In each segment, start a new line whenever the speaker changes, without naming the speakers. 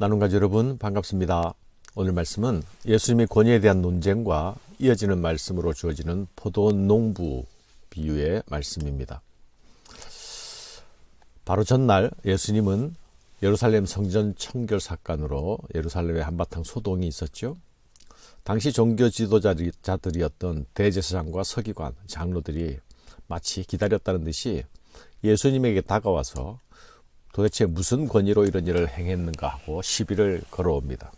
나눔가족 여러분 반갑습니다. 오늘 말씀은 예수님의 권위에 대한 논쟁과 이어지는 말씀으로 주어지는 포도원 농부 비유의 말씀입니다. 바로 전날 예수님은 예루살렘 성전 청결 사건으로 예루살렘에 한바탕 소동이 있었죠. 당시 종교 지도자들이었던 대제사장과 서기관, 장로들이 마치 기다렸다는 듯이 예수님에게 다가와서 도대체 무슨 권위로 이런 일을 행했는가 하고 시비를 걸어옵니다.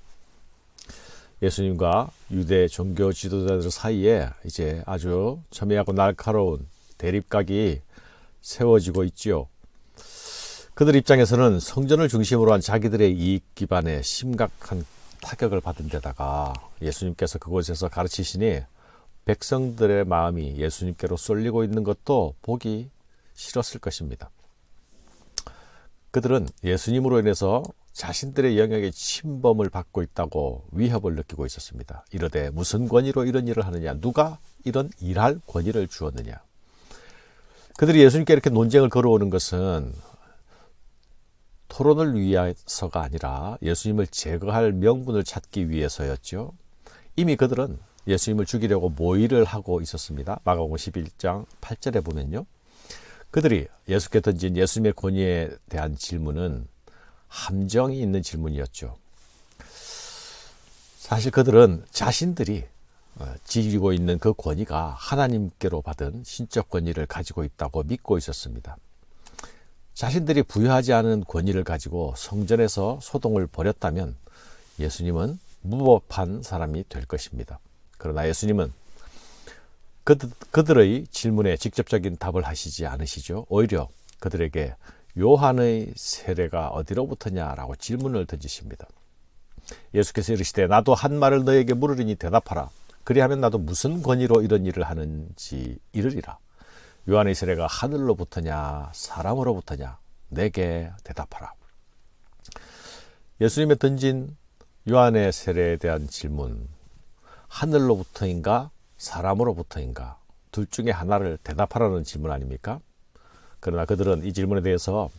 예수님과 유대 종교 지도자들 사이에 이제 아주 첨예하고 날카로운 대립각이 세워지고 있지요. 그들 입장에서는 성전을 중심으로 한 자기들의 이익 기반에 심각한 타격을 받은 데다가 예수님께서 그곳에서 가르치시니 백성들의 마음이 예수님께로 쏠리고 있는 것도 보기 싫었을 것입니다. 그들은 예수님으로 인해서 자신들의 영역에 침범을 받고 있다고 위협을 느끼고 있었습니다. 이러되 무슨 권위로 이런 일을 하느냐? 누가 이런 일할 권위를 주었느냐? 그들이 예수님께 이렇게 논쟁을 걸어오는 것은 토론을 위해서가 아니라 예수님을 제거할 명분을 찾기 위해서였죠. 이미 그들은 예수님을 죽이려고 모의를 하고 있었습니다. 마가복음 11장 8절에 보면요. 그들이 예수께 던진 예수님의 권위에 대한 질문은 함정이 있는 질문이었죠. 사실 그들은 자신들이 어, 지니고 있는 그 권위가 하나님께로 받은 신적 권위를 가지고 있다고 믿고 있었습니다. 자신들이 부여하지 않은 권위를 가지고 성전에서 소동을 벌였다면 예수님은 무법한 사람이 될 것입니다. 그러나 예수님은 그들, 그들의 질문에 직접적인 답을 하시지 않으시죠. 오히려 그들에게 요한의 세례가 어디로부터냐라고 질문을 던지십니다. 예수께서 이르시되 나도 한 말을 너에게 물으리니 대답하라. 그리하면 나도 무슨 권위로 이런 일을 하는지 이르리라. 요한의 세례가 하늘로부터냐 사람으로부터냐 내게 대답하라. 예수님의 던진 요한의 세례에 대한 질문 하늘로부터인가 사람으로부터인가 둘 중에 하나를 대답하라는 질문 아닙니까? 그러나 그들은 이 질문에 대해서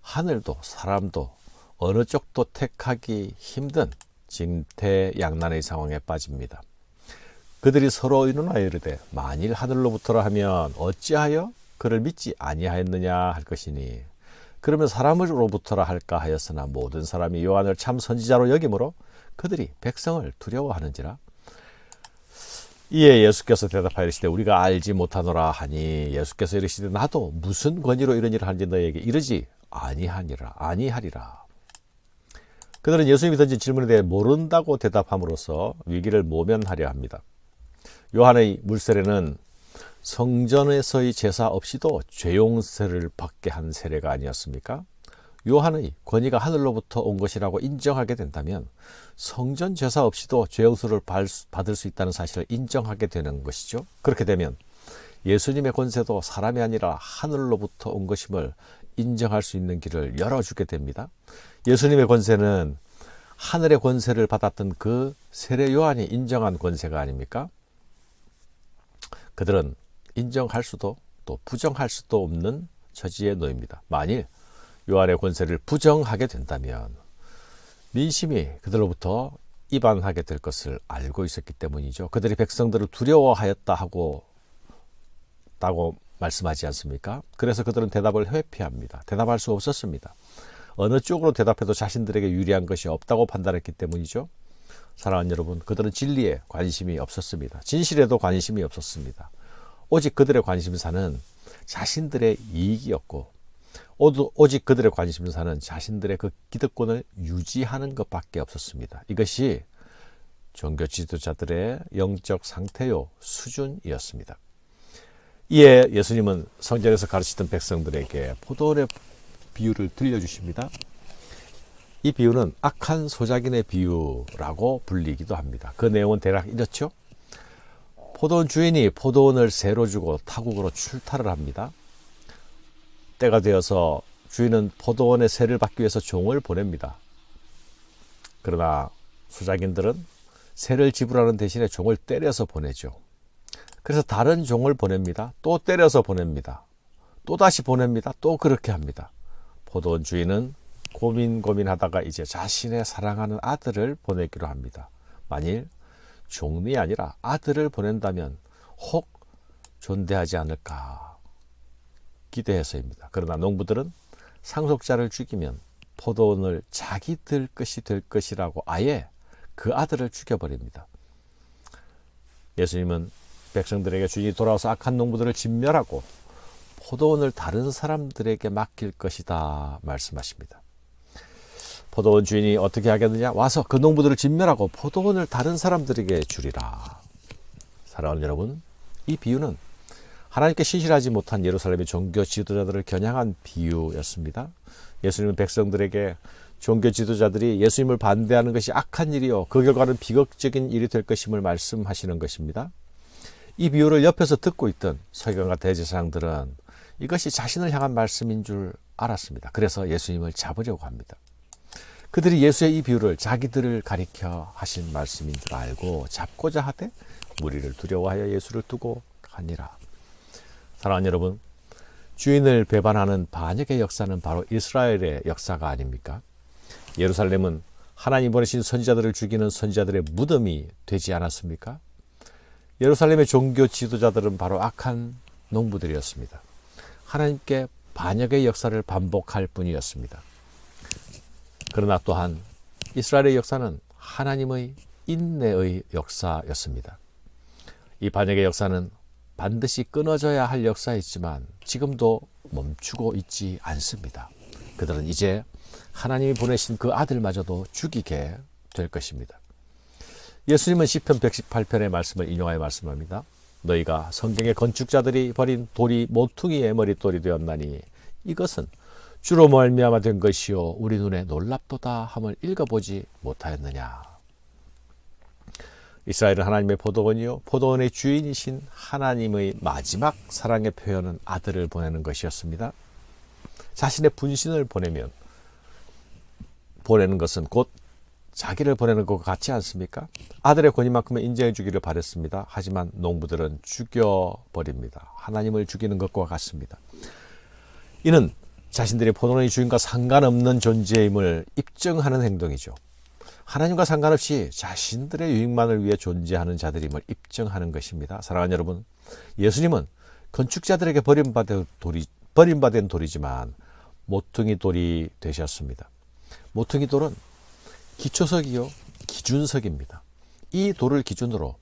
하늘도 사람도 어느 쪽도 택하기 힘든 징태양난의 상황에 빠집니다. 그들이 서로 의논하여 이르되 만일 하늘로부터라 하면 어찌하여 그를 믿지 아니하였느냐 할 것이니 그러면 사람으로부터라 할까 하였으나 모든 사람이 요한을 참 선지자로 여기므로 그들이 백성을 두려워하는지라 이에 예수께서 대답하시되 우리가 알지 못하노라 하니 예수께서 이르시되 나도 무슨 권위로 이런 일을 하는지 너에게 이르지 아니하니라 아니하리라 그들은 예수님이 던진 질문에 대해 모른다고 대답함으로써 위기를 모면하려 합니다. 요한의 물세례는 성전에서의 제사 없이도 죄용세를 받게 한 세례가 아니었습니까? 요한의 권위가 하늘로부터 온 것이라고 인정하게 된다면 성전 제사 없이도 죄용수를 받을 수 있다는 사실을 인정하게 되는 것이죠. 그렇게 되면 예수님의 권세도 사람이 아니라 하늘로부터 온 것임을 인정할 수 있는 길을 열어주게 됩니다. 예수님의 권세는 하늘의 권세를 받았던 그 세례 요한이 인정한 권세가 아닙니까? 그들은 인정할 수도 또 부정할 수도 없는 처지에 놓입니다. 만일 요한의 권세를 부정하게 된다면 민심이 그들로부터 이반하게 될 것을 알고 있었기 때문이죠. 그들이 백성들을 두려워하였다 하고 다고 말씀하지 않습니까? 그래서 그들은 대답을 회피합니다. 대답할 수 없었습니다. 어느 쪽으로 대답해도 자신들에게 유리한 것이 없다고 판단했기 때문이죠. 사랑하는 여러분, 그들은 진리에 관심이 없었습니다. 진실에도 관심이 없었습니다. 오직 그들의 관심사는 자신들의 이익이었고, 오직 그들의 관심사는 자신들의 그 기득권을 유지하는 것밖에 없었습니다. 이것이 종교 지도자들의 영적 상태요 수준이었습니다. 이에 예수님은 성전에서 가르치던 백성들에게 포도원의 비유를 들려주십니다. 이 비유는 악한 소작인의 비유라고 불리기도 합니다. 그 내용은 대략 이렇죠. 포도원 주인이 포도원을 새로 주고 타국으로 출타를 합니다. 때가 되어서 주인은 포도원의 세를 받기 위해서 종을 보냅니다. 그러나 수작인들은 세를 지불하는 대신에 종을 때려서 보내죠. 그래서 다른 종을 보냅니다. 또 때려서 보냅니다. 또 다시 보냅니다. 또 그렇게 합니다. 포도원 주인은 고민 고민하다가 이제 자신의 사랑하는 아들을 보내기로 합니다. 만일 종이 아니라 아들을 보낸다면 혹 존대하지 않을까 기대해서입니다. 그러나 농부들은 상속자를 죽이면 포도원을 자기들 것이 될 것이라고 아예 그 아들을 죽여버립니다. 예수님은 백성들에게 주인이 돌아와서 악한 농부들을 진멸하고 포도원을 다른 사람들에게 맡길 것이다 말씀하십니다. 포도원 주인이 어떻게 하겠느냐? 와서 그 농부들을 진멸하고 포도원을 다른 사람들에게 주리라. 사랑하는 여러분, 이 비유는 하나님께 신실하지 못한 예루살렘의 종교 지도자들을 겨냥한 비유였습니다. 예수님은 백성들에게 종교 지도자들이 예수님을 반대하는 것이 악한 일이요. 그 결과는 비극적인 일이 될 것임을 말씀하시는 것입니다. 이 비유를 옆에서 듣고 있던 서기관과 대제사장들은 이것이 자신을 향한 말씀인 줄 알았습니다. 그래서 예수님을 잡으려고 합니다. 그들이 예수의 이 비유를 자기들을 가리켜 하신 말씀인 줄 알고 잡고자 하되 무리를 두려워하여 예수를 두고 가니라. 사랑하는 여러분, 주인을 배반하는 반역의 역사는 바로 이스라엘의 역사가 아닙니까? 예루살렘은 하나님 보내신 선지자들을 죽이는 선지자들의 무덤이 되지 않았습니까? 예루살렘의 종교 지도자들은 바로 악한 농부들이었습니다. 하나님께 반역의 역사를 반복할 뿐이었습니다. 그러나 또한 이스라엘의 역사는 하나님의 인내의 역사였습니다. 이 반역의 역사는 반드시 끊어져야 할 역사이지만 지금도 멈추고 있지 않습니다. 그들은 이제 하나님이 보내신 그 아들마저도 죽이게 될 것입니다. 예수님은 시편 118편의 말씀을 인용하여 말씀합니다. 너희가 성경의 건축자들이 버린 돌이 모퉁이의 머릿돌이 되었나니 이것은 주로 말미암아 된 것이요 우리 눈에 놀랍도다 함을 읽어보지 못하였느냐. 이스라엘은 하나님의 포도원이요 포도원의 주인이신 하나님의 마지막 사랑의 표현은 아들을 보내는 것이었습니다. 자신의 분신을 보내면 보내는 것은 곧 자기를 보내는 것과 같지 않습니까? 아들의 권위만큼은 인정해 주기를 바랬습니다. 하지만 농부들은 죽여버립니다. 하나님을 죽이는 것과 같습니다. 이는 자신들의 포도원의 주인과 상관없는 존재임을 입증하는 행동이죠. 하나님과 상관없이 자신들의 유익만을 위해 존재하는 자들임을 입증하는 것입니다. 사랑하는 여러분, 예수님은 건축자들에게 버림받은 돌이, 버림받은 돌이지만 모퉁이 돌이 되셨습니다. 모퉁이 돌은 기초석이요, 기준석입니다. 이 돌을 기준으로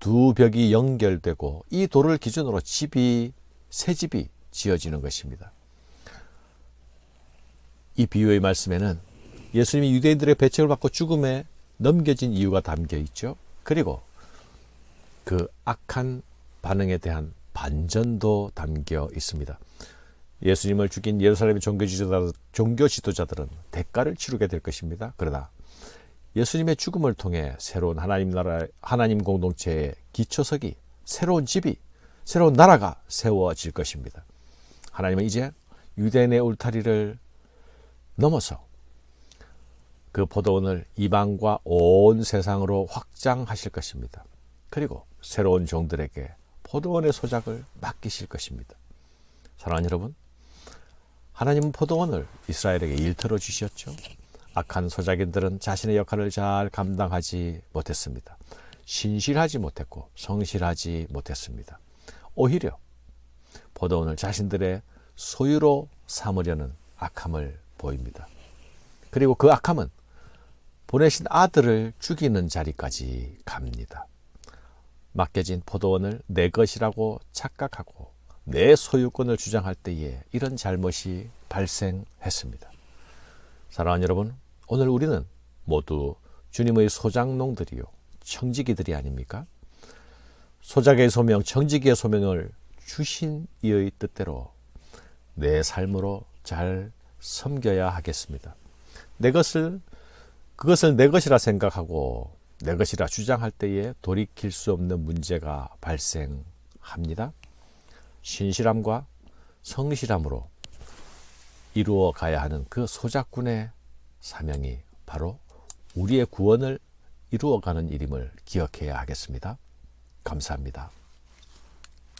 두 벽이 연결되고 이 돌을 기준으로 집이 새 집이 지어지는 것입니다. 이 비유의 말씀에는 예수님이 유대인들의 배척을 받고 죽음에 넘겨진 이유가 담겨 있죠. 그리고 그 악한 반응에 대한 반전도 담겨 있습니다. 예수님을 죽인 예루살렘의 종교 지도자들, 종교 지도자들은 대가를 치르게 될 것입니다. 그러나 예수님의 죽음을 통해 새로운 하나님 나라, 하나님 공동체의 기초석이 새로운 집이 새로운 나라가 세워질 것입니다. 하나님은 이제 유대인의 울타리를 넘어서 그 포도원을 이방과 온 세상으로 확장하실 것입니다. 그리고 새로운 종들에게 포도원의 소작을 맡기실 것입니다. 사랑하는 여러분, 하나님은 포도원을 이스라엘에게 일터로 주셨죠. 악한 소작인들은 자신의 역할을 잘 감당하지 못했습니다. 신실하지 못했고 성실하지 못했습니다. 오히려 포도원을 자신들의 소유로 삼으려는 악함을 보입니다. 그리고 그 악함은 보내신 아들을 죽이는 자리까지 갑니다. 맡겨진 포도원을 내 것이라고 착각하고 내 소유권을 주장할 때에 이런 잘못이 발생했습니다. 사랑하는 여러분, 오늘 우리는 모두 주님의 소장농들이요, 청지기들이 아닙니까? 소작의 소명, 청지기의 소명을 주신 이의 뜻대로 내 삶으로 잘 섬겨야 하겠습니다. 내 것을 그것을 내 것이라 생각하고 내 것이라 주장할 때에 돌이킬 수 없는 문제가 발생합니다. 신실함과 성실함으로 이루어 가야 하는 그 소작군의 사명이 바로 우리의 구원을 이루어가는 일임을 기억해야 하겠습니다. 감사합니다.